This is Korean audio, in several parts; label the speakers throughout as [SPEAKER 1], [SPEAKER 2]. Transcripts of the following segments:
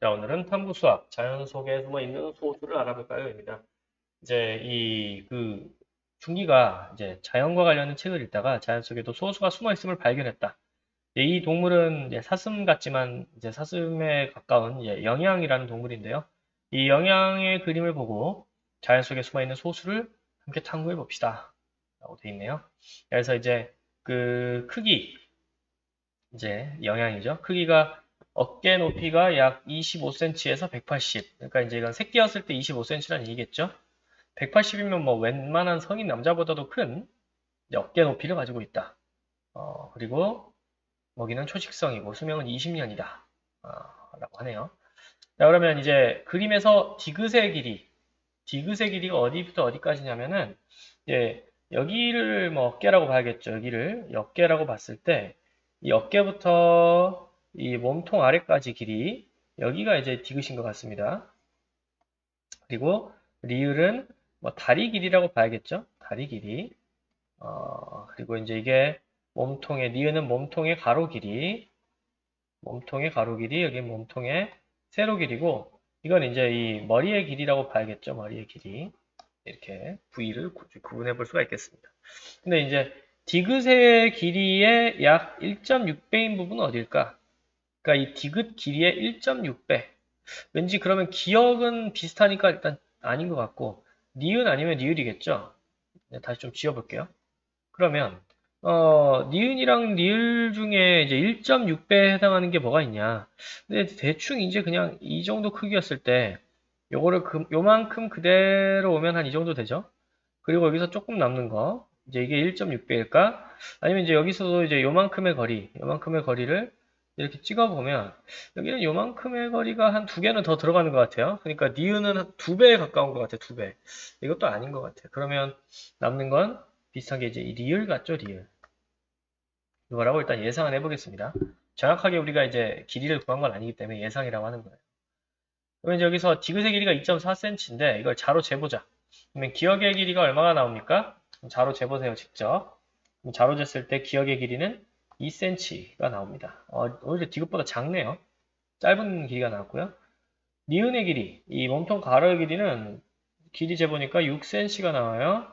[SPEAKER 1] 자, 오늘은 탐구 수학, 자연 속에 숨어 있는 소수를 알아볼까요?입니다. 이제 이 그 중기가 이제 자연과 관련된 책을 읽다가 자연 속에도 소수가 숨어 있음을 발견했다. 예, 이 동물은 사슴 같지만 이제 사슴에 가까운 예, 영양이라는 동물인데요. 이 영양의 그림을 보고 자연 속에 숨어 있는 소수를 함께 탐구해 봅시다. 라고 돼 있네요. 그래서 이제 그 크기 이제 영양이죠. 크기가 어깨 높이가 약 25cm에서 180. 그러니까 이제 이건 새끼였을 때 25cm라는 얘기겠죠. 180이면 뭐 웬만한 성인 남자보다도 큰 어깨 높이를 가지고 있다. 어, 그리고 먹이는 초식성이고 수명은 20년이다. 어, 라고 하네요. 자, 그러면 이제 그림에서 디귿의 길이, 디귿의 길이가 어디부터 어디까지냐면은 이제 여기를 뭐 어깨라고 봐야겠죠. 여기를 어깨라고 봤을 때 이 어깨부터 이 몸통 아래까지 길이 여기가 이제 디귿인 것 같습니다. 그리고 리을은 뭐 다리 길이라고 봐야겠죠. 다리 길이. 어, 그리고 이제 이게 몸통의 니은은 몸통의 가로 길이. 몸통의 가로 길이 여기 몸통의 세로 길이고 이건 이제 이 머리의 길이라고 봐야겠죠. 머리의 길이. 이렇게 부위를 구분해 볼 수가 있겠습니다. 근데 이제 디귿의 길이의 약 1.6배인 부분은 어딜까? 그러니까 이 디귿 길이의 1.6배. 왠지 그러면 기억은 비슷하니까 일단 아닌 것 같고 니은 아니면 니을이겠죠? 네, 다시 좀 지워볼게요. 그러면 어, 니은이랑 니을 중에 이제 1.6배에 해당하는 게 뭐가 있냐? 근데 대충 이제 그냥 이 정도 크기였을 때 요거를 그, 요만큼 그대로 오면 한 이 정도 되죠? 그리고 여기서 조금 남는 거 이제 이게 1.6배일까? 아니면 이제 여기서도 이제 요만큼의 거리, 요만큼의 거리를 이렇게 찍어보면 여기는 요만큼의 거리가 한 두 개는 더 들어가는 것 같아요. 그러니까 니은은 두 배에 가까운 것 같아요. 두 배. 이것도 아닌 것 같아요. 그러면 남는 건 비슷하게 이제 리을 같죠, 리을. 이거라고 일단 예상을 해보겠습니다. 정확하게 우리가 이제 길이를 구한 건 아니기 때문에 예상이라고 하는 거예요. 그러면 여기서 디귿의 길이가 2.4cm인데 이걸 자로 재보자. 그러면 기억의 길이가 얼마가 나옵니까? 자로 재보세요, 직접. 자로 쟀을 때 기억의 길이는 2cm가 나옵니다. 어, 오히려 디귿보다 작네요. 짧은 길이가 나왔고요. 니은의 길이, 이 몸통 가로의 길이는 길이 재보니까 6cm가 나와요.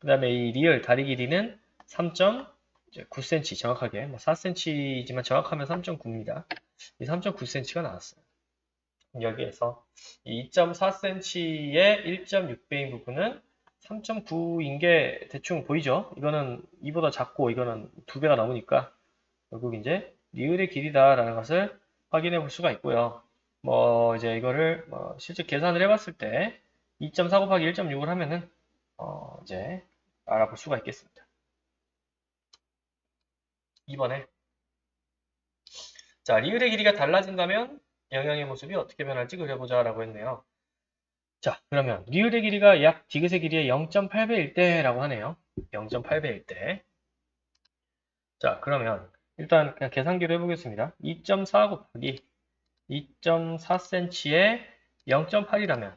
[SPEAKER 1] 그 다음에 이 리을 다리 길이는 3.9cm 정확하게 뭐 4cm지만 정확하면 3.9입니다. 이 3.9cm가 나왔어요. 여기에서 2.4cm의 1.6배인 부분은 3.9인 게 대충 보이죠? 이거는 이보다 작고 이거는 두 배가 넘으니까 결국 이제 리을의 길이다라는 것을 확인해 볼 수가 있고요. 뭐 이제 이거를 뭐 실제 계산을 해봤을 때 2.4 곱하기 1.6을 하면은 어 이제 알아볼 수가 있겠습니다. 2번에 자 리을의 길이가 달라진다면 영향의 모습이 어떻게 변할지 그려보자 라고 했네요. 자, 그러면 리을의 길이가 약 디귿의 길이의 0.8배일 때라고 하네요. 0.8배일 때. 자, 그러면 일단 그냥 계산기로 해보겠습니다. 2.4 곱하기 2.4cm에 0.8이라면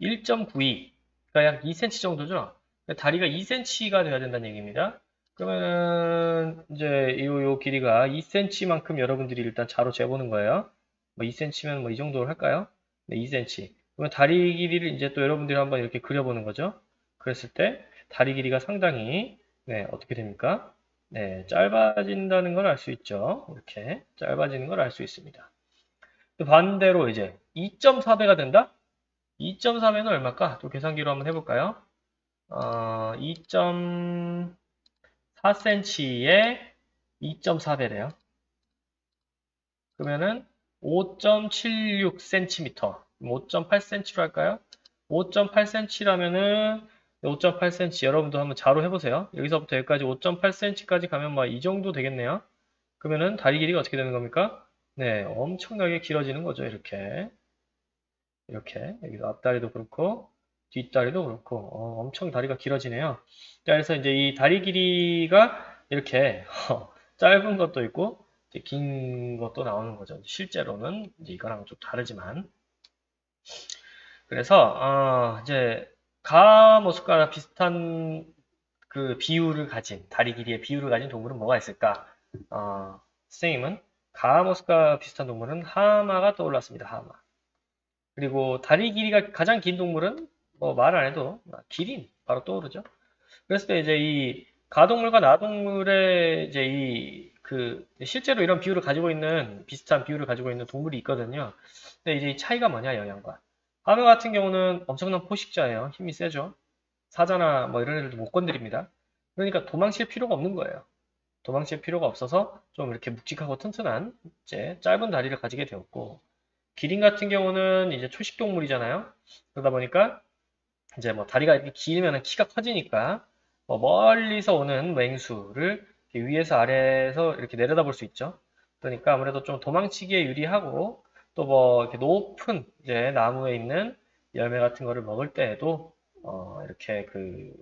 [SPEAKER 1] 1.92, 그러니까 약 2cm 정도죠. 다리가 2cm가 돼야 된다는 얘기입니다. 그러면은 이제 요, 요 길이가 2cm만큼 여러분들이 일단 자로 재보는 거예요. 뭐 2cm면 뭐 이 정도로 할까요? 네, 2cm. 그러면 다리 길이를 이제 또 여러분들이 한번 이렇게 그려보는 거죠. 그랬을 때 다리 길이가 상당히 네, 어떻게 됩니까? 네, 짧아진다는 걸 알 수 있죠. 이렇게 짧아지는 걸 알 수 있습니다. 반대로 이제 2.4배가 된다? 2.4배는 얼마일까? 또 계산기로 한번 해볼까요? 어, 2.4cm에 2.4배래요. 그러면은 5.76cm, 5.8cm로 할까요? 5.8cm라면은 5.8cm 여러분도 한번 자로 해보세요. 여기서부터 여기까지 5.8cm까지 가면 뭐이 정도 되겠네요. 그러면은 다리 길이가 어떻게 되는 겁니까? 네, 엄청나게 길어지는 거죠. 이렇게. 이렇게. 여기도 앞다리도 그렇고, 뒷다리도 그렇고, 어, 엄청 다리가 길어지네요. 자, 그래서 이제 이 다리 길이가 이렇게 짧은 것도 있고, 긴 것도 나오는 거죠. 실제로는 이제 이거랑 좀 다르지만. 그래서, 어, 이제 가모습과 비슷한 그 비율을 가진 다리 길이의 비율을 가진 동물은 뭐가 있을까? 어, 선생님은 가모스과 비슷한 동물은 하마가 떠올랐습니다. 하마. 그리고 다리 길이가 가장 긴 동물은 뭐 말 안 해도 기린 바로 떠오르죠. 그랬을 때 이제 이 가동물과 나동물의 이제 이 그 실제로 이런 비율을 가지고 있는 비슷한 비율을 가지고 있는 동물이 있거든요. 근데 이제 이 차이가 뭐냐 영양과. 하마 같은 경우는 엄청난 포식자예요. 힘이 세죠. 사자나 뭐 이런 애들도 못 건드립니다. 그러니까 도망칠 필요가 없는 거예요. 도망칠 필요가 없어서 좀 이렇게 묵직하고 튼튼한 이제 짧은 다리를 가지게 되었고 기린 같은 경우는 이제 초식 동물이잖아요. 그러다 보니까 이제 뭐 다리가 이렇게 길면 키가 커지니까 뭐 멀리서 오는 맹수를 위에서 아래에서 이렇게 내려다볼 수 있죠. 그러니까 아무래도 좀 도망치기에 유리하고 또 뭐 이렇게 높은 이제 나무에 있는 열매 같은 거를 먹을 때에도 어 이렇게 그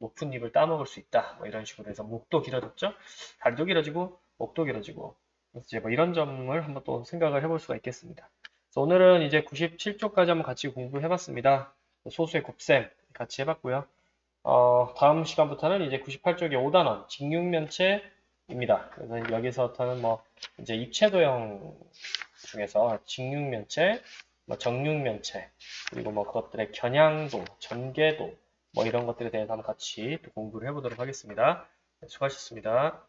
[SPEAKER 1] 높은 잎을 따먹을 수 있다. 뭐 이런 식으로 해서 목도 길어졌죠. 다리도 길어지고 목도 길어지고 그래서 이제 뭐 이런 점을 한번 또 생각을 해볼 수가 있겠습니다. 그래서 오늘은 이제 97쪽까지 한번 같이 공부해봤습니다. 소수의 곱셈 같이 해봤고요. 어, 다음 시간부터는 이제 98쪽의 5단원 직육면체입니다. 그래서 여기서부터는 뭐 이제 입체도형 중에서 직육면체, 뭐 정육면체, 그리고 뭐 그것들의 겨냥도, 전개도 뭐 이런 것들에 대해서 한번 같이 또 공부를 해보도록 하겠습니다. 네, 수고하셨습니다.